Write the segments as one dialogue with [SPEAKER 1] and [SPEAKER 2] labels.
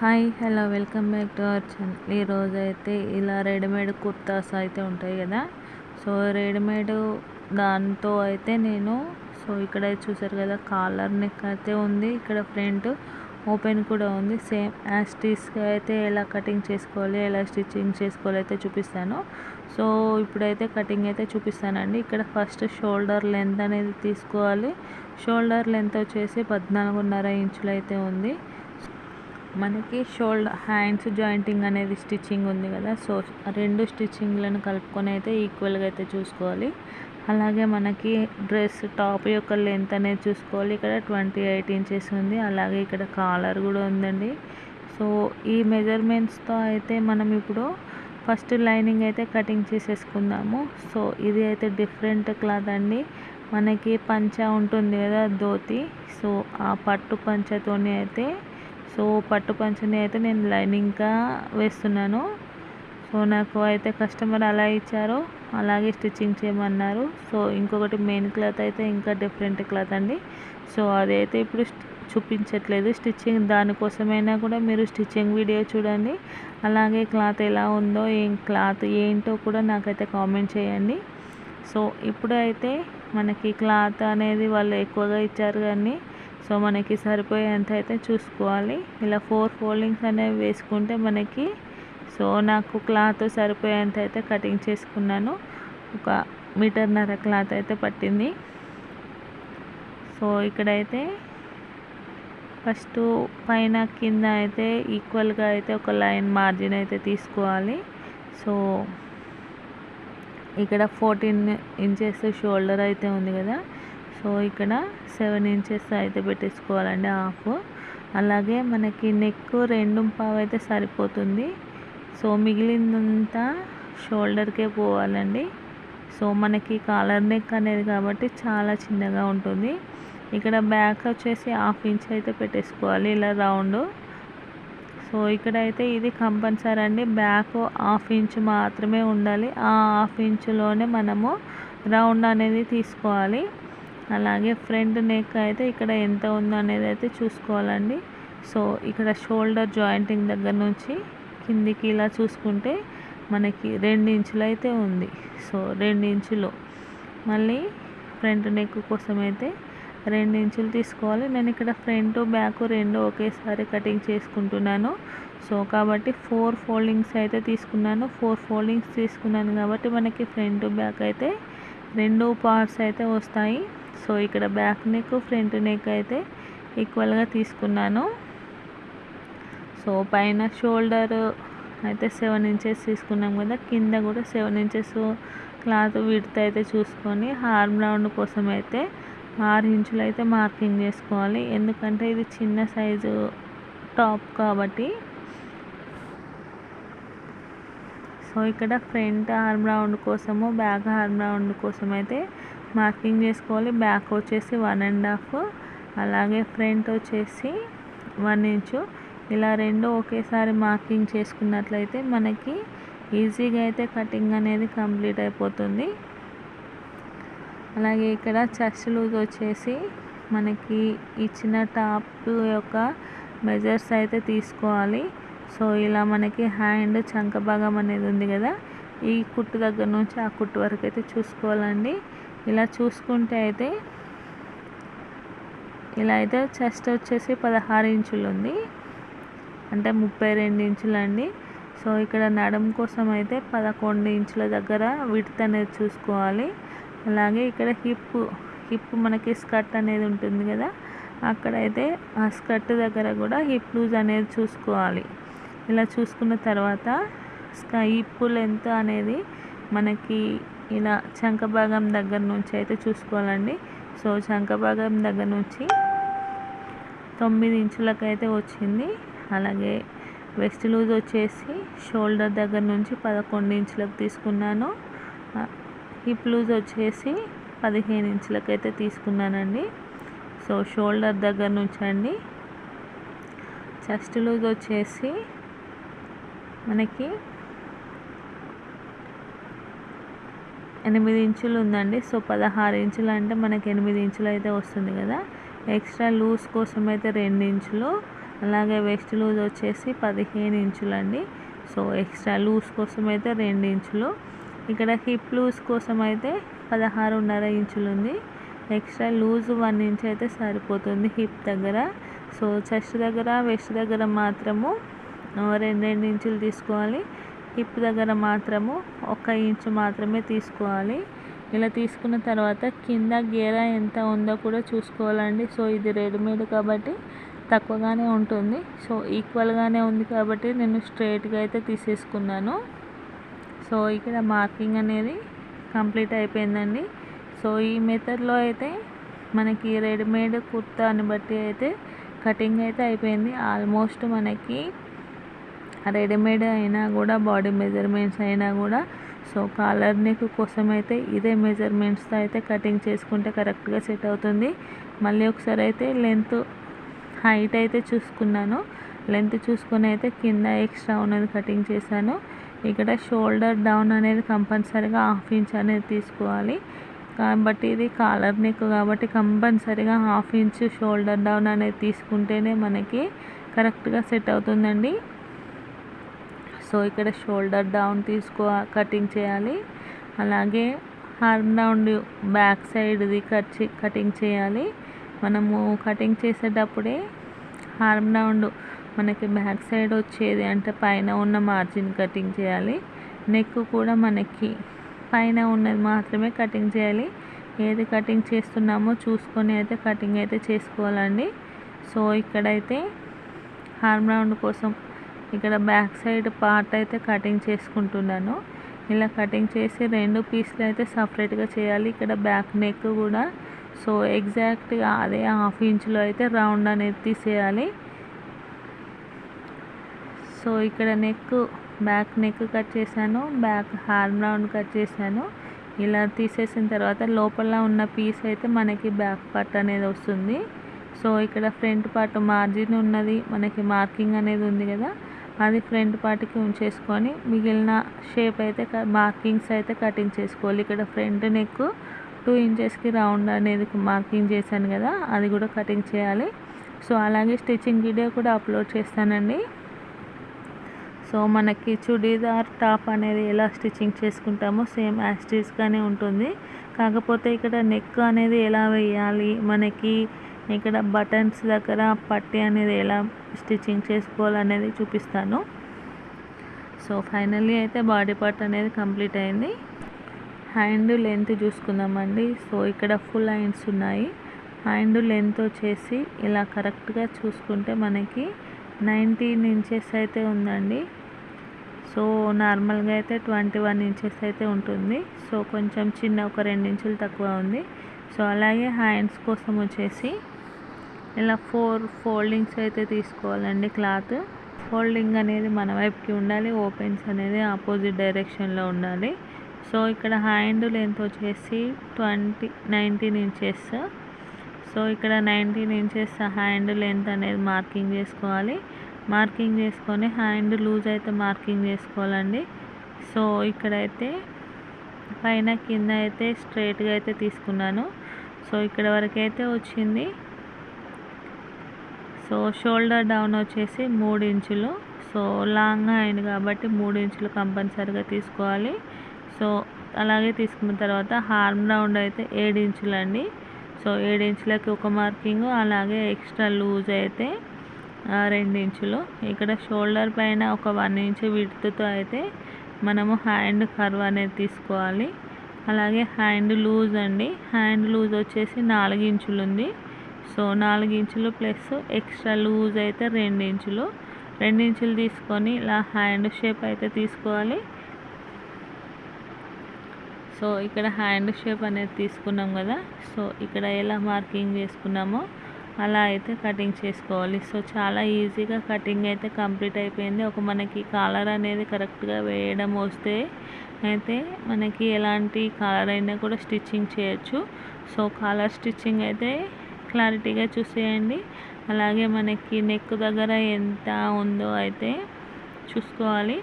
[SPEAKER 1] Hi hello welcome back to our channel. ఈరోజు అయితే ఇలా రెడీమేడ్ కుర్తాస్ అయితే ఉంటాయి కదా. సో రెడీమేడ్ దాంతో అయితే నేను సో ఇక్కడ చూసారు కదా కాలర్ నెక్ అయితే ఉంది. ఇక్కడ ఫ్రంట్ ఓపెన్ కూడా ఉంది. సేమ్ యాస్టీస్గా అయితే ఎలా కటింగ్ చేసుకోవాలి ఎలా స్టిచ్చింగ్ చేసుకోవాలి అయితే చూపిస్తాను. సో ఇప్పుడైతే కటింగ్ అయితే చూపిస్తానండి. ఇక్కడ ఫస్ట్ షోల్డర్ లెంత్ అనేది తీసుకోవాలి. షోల్డర్ లెంత్ వచ్చేసి పద్నాలుగున్నర ఇంచులు అయితే ఉంది. మనకి షోల్డర్ హ్యాండ్స్ జాయింటింగ్ అనేది స్టిచ్చింగ్ ఉంది కదా. సో రెండు స్టిచ్చింగ్లను కలుపుకొని అయితే ఈక్వల్గా అయితే చూసుకోవాలి. అలాగే మనకి డ్రెస్ టాప్ యొక్క లెంత్ అనేది చూసుకోవాలి. ఇక్కడ ట్వంటీ ఎయిట్ ఇంచెస్ ఉంది. అలాగే ఇక్కడ కాలర్ కూడా ఉందండి. సో ఈ మెజర్మెంట్స్తో అయితే మనం ఇప్పుడు ఫస్ట్ లైనింగ్ అయితే కటింగ్ చేసేసుకుందాము. సో ఇది అయితే డిఫరెంట్ క్లాత్ అండి. మనకి పంచ ఉంటుంది కదా ధోతి. సో ఆ పట్టు పంచతోని అయితే సో పట్టు పంచని అయితే నేను లైనింగ్గా వేస్తున్నాను. సో నాకు అయితే కస్టమర్ అలా ఇచ్చారో అలాగే స్టిచ్చింగ్ చేయమన్నారు. సో ఇంకొకటి మెయిన్ క్లాత్ అయితే ఇంకా డిఫరెంట్ క్లాత్ అండి. సో అదైతే ఇప్పుడు చూపించట్లేదు. స్టిచ్చింగ్ దానికోసమైనా కూడా మీరు స్టిచ్చింగ్ వీడియో చూడండి. అలాగే క్లాత్ ఎలా ఉందో ఏం క్లాత్ ఏంటో కూడా నాకైతే కామెంట్ చేయండి. సో ఇప్పుడైతే మనకి క్లాత్ అనేది వాళ్ళు ఎక్కువగా ఇచ్చారు కానీ సో మనకి సరిపోయేంత అయితే చూసుకోవాలి. ఇలా ఫోర్ ఫోల్డింగ్స్ అనేవి వేసుకుంటే మనకి సో నాకు క్లాత్ సరిపోయేంత అయితే కటింగ్ చేసుకున్నాను. ఒక మీటర్న్నర క్లాత్ అయితే పట్టింది. సో ఇక్కడైతే ఫస్ట్ పైన కింద అయితే ఈక్వల్గా అయితే ఒక లైన్ మార్జిన్ అయితే తీసుకోవాలి. సో ఇక్కడ ఫోర్టీన్ ఇంచెస్ షోల్డర్ అయితే ఉంది కదా సో ఇక్కడ సెవెన్ ఇంచెస్ అయితే పెట్టేసుకోవాలండి హాఫ్ అలాగే మనకి నెక్ రెండు పావు అయితే సరిపోతుంది. సో మిగిలిందంతా షోల్డర్కే పోవాలండి. సో మనకి కాలర్ నెక్ అనేది కాబట్టి చాలా చిన్నగా ఉంటుంది. ఇక్కడ బ్యాక్ వచ్చేసి హాఫ్ ఇంచ్ అయితే పెట్టేసుకోవాలి ఇలా రౌండ్ సో ఇక్కడైతే ఇది కంపల్సరీ అండి. బ్యాక్ హాఫ్ ఇంచ్ మాత్రమే ఉండాలి. ఆ హాఫ్ ఇంచులోనే మనము రౌండ్ అనేది తీసుకోవాలి. అలాగే ఫ్రంట్ నెక్ అయితే ఇక్కడ ఎంత ఉందో అనేది అయితే చూసుకోవాలండి. సో ఇక్కడ షోల్డర్ జాయింటింగ్ దగ్గర నుంచి కిందికి ఇలా చూసుకుంటే మనకి రెండు ఇంచులు అయితే ఉంది. సో రెండు ఇంచులు. మళ్ళీ ఫ్రంట్ నెక్ కోసం అయితే రెండు ఇంచులు తీసుకోవాలి. నేను ఇక్కడ ఫ్రంట్ బ్యాక్ రెండు ఒకేసారి కటింగ్ చేసుకుంటున్నాను. సో కాబట్టి ఫోర్ ఫోల్డింగ్స్ అయితే తీసుకున్నాను. ఫోర్ ఫోల్డింగ్స్ తీసుకున్నాను కాబట్టి మనకి ఫ్రంట్ బ్యాక్ అయితే రెండు పార్ట్స్ అయితే వస్తాయి. సో ఇక్కడ బ్యాక్ నెక్ ఫ్రంట్ నెక్ అయితే ఈక్వల్గా తీసుకున్నాను. సో పైన షోల్డర్ అయితే సెవెన్ ఇంచెస్ తీసుకున్నాం కదా కింద కూడా సెవెన్ ఇంచెస్ క్లాత్ విడత అయితే చూసుకొని హార్మ్ రౌండ్ కోసం అయితే ఆరు ఇంచులు అయితే మార్కింగ్ చేసుకోవాలి. ఎందుకంటే ఇది చిన్న సైజు టాప్ కాబట్టి. సో ఇక్కడ ఫ్రంట్ ఆర్మ్ రౌండ్ కోసము బ్యాక్ ఆర్మ్ రౌండ్ కోసం అయితే మార్కింగ్ చేసుకోవాలి. బ్యాక్ వచ్చేసి వన్ అండ్ హాఫ్. అలాగే ఫ్రంట్ వచ్చేసి వన్ ఇంచు. ఇలా రెండు ఒకేసారి మార్కింగ్ చేసుకున్నట్లయితే మనకి ఈజీగా అయితే కటింగ్ అనేది కంప్లీట్ అయిపోతుంది. అలాగే ఇక్కడ చెస్ట్ లూజ్ వచ్చేసి మనకి ఇచ్చిన టాప్ యొక్క మెజర్స్ అయితే తీసుకోవాలి. సో ఇలా మనకి హ్యాండ్ చంక భాగం అనేది ఉంది కదా ఈ కుట్టు దగ్గర నుంచి ఆ కుట్టు వరకు అయితే చూసుకోవాలండి. ఇలా చూసుకుంటే అయితే ఇలా అయితే చెస్ట్ వచ్చేసి పదహారు ఇంచులు ఉంది. అంటే ముప్పై రెండు ఇంచులు అండి సో ఇక్కడ నడం కోసం అయితే పదకొండు ఇంచుల దగ్గర విడత్ అనేది చూసుకోవాలి. అలాగే ఇక్కడ హిప్ హిప్ మనకి స్కర్ట్ అనేది ఉంటుంది కదా అక్కడైతే ఆ స్కర్ట్ దగ్గర కూడా హిప్ లూజ్ అనేది చూసుకోవాలి. ఇలా చూసుకున్న తర్వాత హిప్ లెంత్ అనేది మనకి ఇలా చంక భాగం దగ్గర నుంచి అయితే చూసుకోవాలండి. సో చంక భాగం దగ్గర నుంచి తొమ్మిది ఇంచులకు అయితే వచ్చింది. అలాగే వెస్ట్ లూజ్ వచ్చేసి షోల్డర్ దగ్గర నుంచి పదకొండు ఇంచులకు తీసుకున్నాను. హిప్ లూజ్ వచ్చేసి పదిహేను ఇంచులకు అయితే తీసుకున్నానండి. సో షోల్డర్ దగ్గర నుంచి అండి. చెస్ట్ లూజ్ వచ్చేసి మనకి ఎనిమిది ఇంచులు ఉందండి. సో పదహారు ఇంచులు అంటే మనకి ఎనిమిది ఇంచులు అయితే వస్తుంది కదా. ఎక్స్ట్రా లూజ్ కోసం అయితే రెండు ఇంచులు అలాగే వెస్ట్ లూజ్ వచ్చేసి పదిహేను ఇంచులు అండి సో ఎక్స్ట్రా లూజ్ కోసం అయితే రెండు ఇంచులు. ఇక్కడ హిప్ లూజ్ కోసం అయితే పదహారున్నర ఇంచులు ఉంది ఎక్స్ట్రా లూజ్ వన్ ఇంచ్ అయితే సరిపోతుంది హిప్ దగ్గర. సో చెస్ట్ దగ్గర వెస్ట్ దగ్గర మాత్రము రెండు రెండు ఇంచులు తీసుకోవాలి. హిప్ దగ్గర మాత్రము ఒక ఇంచు మాత్రమే తీసుకోవాలి. ఇలా తీసుకున్న తర్వాత కింద గేర ఎంత ఉందో కూడా చూసుకోవాలండి. సో ఇది రెడీమేడ్ కాబట్టి తక్కువగానే ఉంటుంది. సో ఈక్వల్గానే ఉంది కాబట్టి నేను స్ట్రైట్గా అయితే తీసేసుకున్నాను. సో ఇక్కడ మార్కింగ్ అనేది కంప్లీట్ అయిపోయిందండి. సో ఈ మెథడ్లో అయితే మనకి రెడీమేడ్ కుర్తాని బట్టి అయితే కటింగ్ అయితే అయిపోయింది. ఆల్మోస్ట్ మనకి రెడీమేడ్ అయినా కూడా బాడీ మెజర్మెంట్స్ అయినా కూడా. సో కాలర్ నెక్ కోసం అయితే ఇదే మెజర్మెంట్స్తో అయితే కటింగ్ చేసుకుంటే కరెక్ట్గా సెట్ అవుతుంది. మళ్ళీ ఒకసారి అయితే లెంత్ హైట్ అయితే చూసుకున్నాను. లెంత్ చూసుకొని అయితే కింద ఎక్స్ట్రా ఉన్నది కటింగ్ చేశాను. ఇక్కడ షోల్డర్ డౌన్ అనేది కంపల్సరీగా హాఫ్ ఇంచ్ అనేది తీసుకోవాలి. కాబట్టి ఇది కాలర్ నెక్ కాబట్టి కంపల్సరీగా హాఫ్ ఇంచ్ షోల్డర్ డౌన్ అనేది తీసుకుంటేనే మనకి కరెక్ట్గా సెట్ అవుతుందండి. సో ఇక్కడ షోల్డర్ డౌన్ తీసుకో కటింగ్ చేయాలి. అలాగే హార్మ్ రౌండ్ బ్యాక్ సైడ్ది కట్ కటింగ్ చేయాలి. మనము కటింగ్ చేసేటప్పుడే హార్మ్ రౌండ్ మనకి బ్యాక్ సైడ్ వచ్చేది అంటే పైన ఉన్న మార్జిన్ కటింగ్ చేయాలి. నెక్ కూడా మనకి పైన ఉన్నది మాత్రమే కటింగ్ చేయాలి. ఏది కటింగ్ చేస్తున్నామో చూసుకొని అయితే కటింగ్ అయితే చేసుకోవాలండి. సో ఇక్కడైతే హార్మ్ రౌండ్ కోసం ఇక్కడ బ్యాక్ సైడ్ పార్ట్ అయితే కటింగ్ చేసుకుంటున్నాను. ఇలా కటింగ్ చేసి రెండు పీసులు అయితే సపరేట్గా చేయాలి. ఇక్కడ బ్యాక్ నెక్ కూడా. సో ఎగ్జాక్ట్గా అదే హాఫ్ ఇంచ్లో అయితే రౌండ్ అనేది తీసేయాలి. సో ఇక్కడ నెక్ బ్యాక్ నెక్ కట్ చేశాను. బ్యాక్ హార్మ్ రౌండ్ కట్ చేశాను. ఇలా తీసేసిన తర్వాత లోపల ఉన్న పీస్ అయితే మనకి బ్యాక్ పార్ట్ అనేది వస్తుంది. సో ఇక్కడ ఫ్రంట్ పార్ట్ మార్జిన్ ఉన్నది. మనకి మార్కింగ్ అనేది ఉంది కదా. అది ఫ్రంట్ పార్ట్కి ఉంచేసుకొని మిగిలిన షేప్ అయితే మార్కింగ్స్ అయితే కటింగ్ చేసుకోవాలి. ఇక్కడ ఫ్రంట్ నెక్ టూ ఇంచెస్కి రౌండ్ అనేది మార్కింగ్ చేశాను కదా అది కూడా కటింగ్ చేయాలి. సో అలాగే స్టిచ్చింగ్ వీడియో కూడా అప్లోడ్ చేస్తానండి. సో మనకి చుడీదార్ టాప్ అనేది ఎలా స్టిచ్చింగ్ చేసుకుంటామో సేమ్ యాస్టీస్గానే ఉంటుంది. కాకపోతే ఇక్కడ నెక్ అనేది ఎలా వేయాలి మనకి ఇక్కడ బటన్స్ దగ్గర పట్టి అనేది ఎలా స్టిచ్చింగ్ చేసుకోవాలనేది చూపిస్తాను. సో ఫైనల్లీ అయితే బాడీ పార్ట్ అనేది కంప్లీట్ అయింది. హ్యాండ్ లెంత్ చూసుకుందామండి. సో ఇక్కడ ఫుల్ హ్యాండ్స్ ఉన్నాయి. హ్యాండ్ లెంత్ వచ్చేసి ఇలా కరెక్ట్గా చూసుకుంటే మనకి నైన్టీన్ ఇంచెస్ అయితే ఉందండి. సో నార్మల్గా అయితే ట్వంటీ వన్ ఇంచెస్ అయితే ఉంటుంది. సో కొంచెం చిన్న ఒక రెండు ఇంచులు తక్కువ ఉంది. సో అలాగే హ్యాండ్స్ కోసం వచ్చేసి ఇలా ఫోర్ ఫోల్డింగ్స్ అయితే తీసుకోవాలండి క్లాత్. ఫోల్డింగ్ అనేది మన వైపుకి ఉండాలి ఓపెన్స్ అనేది ఆపోజిట్ డైరెక్షన్లో ఉండాలి. సో ఇక్కడ హ్యాండ్ లెంత్ వచ్చేసి ట్వంటీ నైన్టీన్ ఇంచెస్. సో ఇక్కడ నైన్టీన్ ఇంచెస్ హ్యాండ్ లెంత్ అనేది మార్కింగ్ చేసుకోవాలి. మార్కింగ్ చేసుకొని హ్యాండ్ లూజ్ అయితే మార్కింగ్ చేసుకోవాలండి. సో ఇక్కడైతే పైన కింద అయితే స్ట్రైట్గా అయితే తీసుకున్నాను. సో ఇక్కడ వరకు అయితే వచ్చింది సో షోల్డర్ డౌన్ వచ్చేసి మూడు ఇంచులు. సో లాంగ్ హ్యాండ్ కాబట్టి మూడు ఇంచులు కంపల్సరీగా తీసుకోవాలి. సో అలాగే తీసుకున్న తర్వాత హార్మ్ రౌండ్ అయితే ఏడు ఇంచులు అండి సో ఏడు ఇంచులకి ఒక మార్కింగ్ అలాగే ఎక్స్ట్రా లూజ్ అయితే రెండు ఇంచులు. ఇక్కడ షోల్డర్ పైన ఒక వన్ ఇంచు విడుతుతో అయితే మనము హ్యాండ్ కర్వ్ అనేది తీసుకోవాలి. అలాగే హ్యాండ్ లూజ్ అండి. హ్యాండ్ లూజ్ వచ్చేసి నాలుగు ఇంచులు ఉంది సో నాలుగు ఇంచులు ప్లస్ ఎక్స్ట్రా లూజ్ అయితే రెండు ఇంచులు రెండు ఇంచులు తీసుకొని ఇలా హ్యాండ్ షేప్ అయితే తీసుకోవాలి. సో ఇక్కడ హ్యాండ్ షేప్ అనేది తీసుకున్నాం కదా. సో ఇక్కడ ఎలా మార్కింగ్ చేసుకున్నామో అలా అయితే కటింగ్ చేసుకోవాలి. సో చాలా ఈజీగా కటింగ్ అయితే కంప్లీట్ అయిపోయింది. ఒక మనకి కాలర్ అనేది కరెక్ట్గా వేయడం వస్తే అయితే మనకి ఎలాంటి కాలర్ అయినా కూడా స్టిచ్చింగ్ చేయొచ్చు. సో కాలర్ స్టిచ్చింగ్ అయితే క్లారిటీగా చూసేయండి. అలాగే మనకి నెక్ దగ్గర ఎంత ఉందో అయితే చూసుకోవాలి.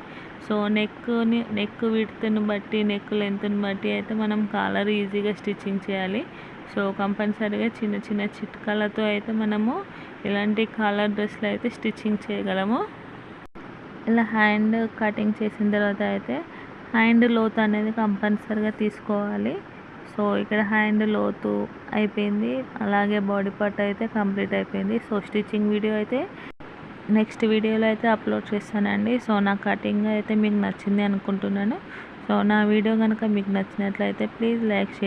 [SPEAKER 1] సో నెక్ని నెక్ విడ్త్ని బట్టి నెక్ లెంత్ని బట్టి అయితే మనం కాలర్ ఈజీగా స్టిచ్చింగ్ చేయాలి. సో కంపల్సరీగా చిన్న చిన్న చిట్కాలతో అయితే మనము ఇలాంటి కాలర్ డ్రెస్లు అయితే స్టిచ్చింగ్ చేయగలము. ఇలా హ్యాండ్ కటింగ్ చేసిన తర్వాత అయితే హ్యాండ్ లోత్ అనేది కంపల్సరిగా తీసుకోవాలి. సో ఇక్కడ హ్యాండ్ లోతు అయిపోయింది. అలాగే బాడీ పార్ట్ అయితే కంప్లీట్ అయిపోయింది. సో స్టిచ్చింగ్ వీడియో అయితే నెక్స్ట్ వీడియోలో అయితే అప్లోడ్ చేస్తానండి. సో నా కటింగ్ అయితే మీకు నచ్చింది అనుకుంటున్నాను. సో నా వీడియో కనుక మీకు నచ్చినట్లయితే ప్లీజ్ లైక్ షేర్